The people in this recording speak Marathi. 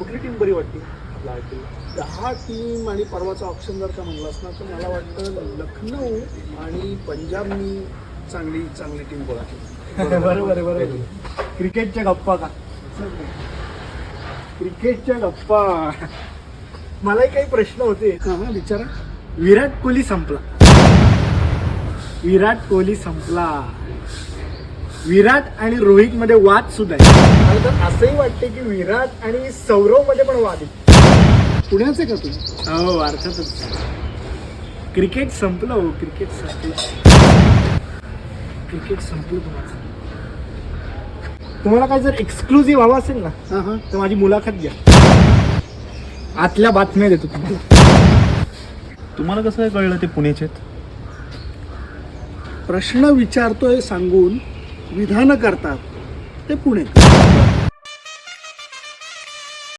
कुठली टीम बरी वाटते? आपल्या आय पी दहा टीम आणि परवाचा ऑप्शन जर का म्हणलास ना तर मला वाटतं लखनौ आणि पंजाबनी चांगली चांगली टीम गोळा केली. बरोबर बरोबर. क्रिकेटच्या गप्पा का? क्रिकेटच्या गप्पा. मलाही काही प्रश्न होते. हां विचारा. विराट कोहली संपला. विराट कोहली संपला. विराट आणि रोहित मध्ये वाद सुद्धा आहे. मला तर असंही वाटते की विराट आणि सौरवमध्ये पण वाद आहे. पुण्याचे का तुम्ही? हो अर्थातच. क्रिकेट संपलं हो क्रिकेट संपलं. क्रिकेट संपलं तुम्हाला. तुम्हाला काय जर एक्सक्लुझिव्ह हवं असेल ना हां हां. तर माझी मुलाखत घ्या. आतल्या बातम्या देतो तुम्हाला. तुम्हाला कसं काय कळलं ते पुण्याचे आहेत? प्रश्न विचारतोय सांगून विधानं करतात ते पुणेकर